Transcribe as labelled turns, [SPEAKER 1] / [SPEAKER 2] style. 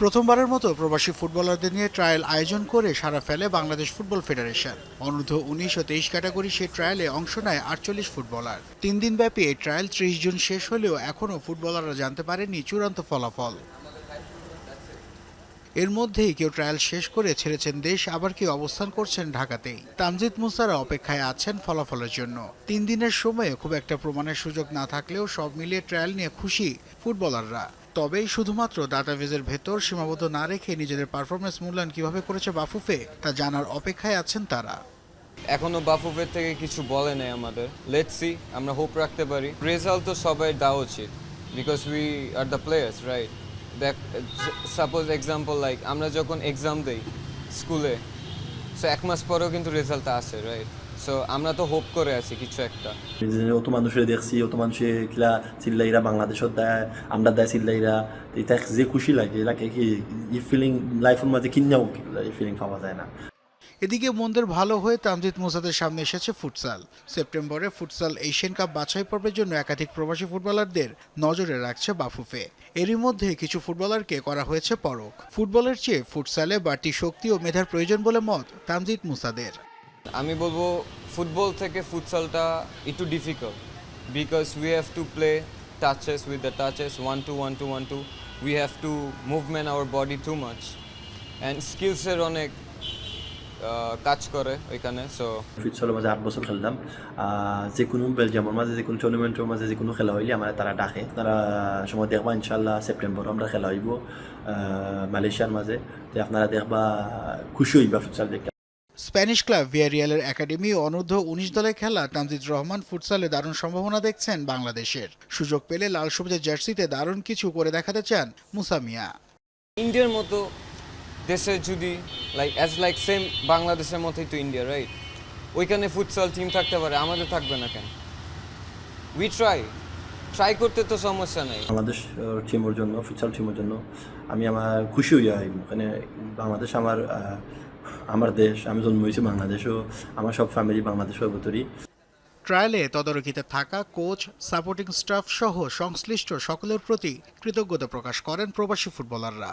[SPEAKER 1] প্রথমবারের মতো প্রবাসী ফুটবলারদের নিয়ে ট্রায়াল আয়োজন করে সারা ফেলে বাংলাদেশ ফুটবল ফেডারেশন। অনূর্ধ্ব উনিশ ও তেইশ ক্যাটাগরি সেই ট্রায়ালে অংশ নেয় আটচল্লিশ ফুটবলার। তিন দিন ব্যাপী এই ট্রায়াল ত্রিশ জুন শেষ হলেও এখনও ফুটবলাররা জানতে পারেনি চূড়ান্ত ফলাফল। এর মধ্যেই কেউ ট্রায়াল শেষ করে ছেড়েছেন দেশ, আবার কেউ অবস্থান করছেন ঢাকাতেই। তামজিদ মুসারা অপেক্ষায় আছেন ফলাফলের জন্য। তিন দিনের সময়ে খুব একটা প্রমাণের সুযোগ না থাকলেও সব মিলিয়ে ট্রায়াল নিয়ে খুশি ফুটবলাররা। তবেই শুধুমাত্র ডাটাবেজের ভেতর সীমাবদ্ধ না রেখে নিজেদের পারফরমেন্স মূল্যায়ন কীভাবে করেছে বাফুফে, তা জানার অপেক্ষায় আছেন তারা।
[SPEAKER 2] এখনও বাফুফের থেকে কিছু বলে নেই আমাদের। লেটস আমরা হোপ রাখতে পারি। রেজাল্ট তো সবাই দেওয়া উচিত because we are the players right suppose example like আমরা যখন এক্সাম দিই স্কুলে সো এক মাস পরেও কিন্তু রেজাল্টটা আসে রাইট সো আমরা তো হোপ করে আছি কিছু একটা।
[SPEAKER 3] অত মানুষের দেখছি, অত মানুষে কিলা চিল্লাইরা বাংলাদেশত দেয়, আমরা দেয় চিল্লাইরা। এটা যে খুশি লাগে লাগে কি ই ফিলিং লাইফের মাঝে কিনাও এই ফিলিং পাওয়া যায় না।
[SPEAKER 1] এদিকে মন্দের ভালো হয়ে তামজিদ মুসাদের সামনে এসেছে ফুটসাল। সেপ্টেম্বরে ফুটসাল এশিয়ান কাপ বাছাই পর্বের জন্য একাধিক প্রবাসী ফুটবলারদের নজরে রাখছে বাফুফে। এরই মধ্যে কিছু ফুটবলারকে করা হয়েছে পরখ। ফুটবলের চেয়ে ফুটসালে বাড়তি শক্তি ও মেধার প্রয়োজন বলে মত তামজিদ মুসাদের।
[SPEAKER 2] আমি বলব, ফুটবল থেকে ফুটসালটা একটু difficult because we have to play touches with the touches one two one two one two we have to movement our body too much and স্কিলসের অনেক কাজ করে ওইখানে সো
[SPEAKER 3] ফুটসলের মাঝে আট বছর খেলতাম। যে কোনো বেলজিয়ামের মাঝে যে কোনো টুর্নামেন্টের মাঝে যে কোনো খেলা হইলে আমার তারা ডাকে। তারা সময় দেখবা ইনশাল্লাহ সেপ্টেম্বর আমরা খেলা হইব মালয়েশিয়ার মাঝে। তো আপনারা দেখবা খুশি হইবা ফুটসল দেখে।
[SPEAKER 1] স্প্যানিশ ক্লাব ভিয়ারিয়ালের একাডেমি ও অনূর্ধ্ব উনিশ দলে খেলা। তানজিদ রহমান ফুটসালে দারুণ সম্ভাবনা দেখছেন বাংলাদেশের। সুযোগ পেলে লাল সবুজের জার্সিতে দারুণ কিছু করে দেখাতে চান মুসামিয়া
[SPEAKER 2] ইন্ডিয়ার মতো দেশে যদি লাইক অ্যাজ লাইক সেম বাংলাদেশের মতোই তো ইন্ডিয়া রাইট ওইখানে ফুটসল টিম থাকতে পারে আমাদের থাকবে না কেন? উই ট্রাই ট্রাই করতে তো সমস্যা নেই।
[SPEAKER 3] বাংলাদেশ টিমের জন্য ফুটসল টিমের জন্য আমি আমার খুশি হইয়া মানে বাংলাদেশ আমার আমার দেশ আমি জন্ম হয়েছি বাংলাদেশও আমার সব ফ্যামিলি বাংলাদেশের ভেতরই।
[SPEAKER 1] ট্রায়ালে তদারকিতে থাকা কোচ সাপোর্টিং স্টাফ সহ সংশ্লিষ্ট সকলের প্রতি কৃতজ্ঞতা প্রকাশ করেন প্রবাসী ফুটবলাররা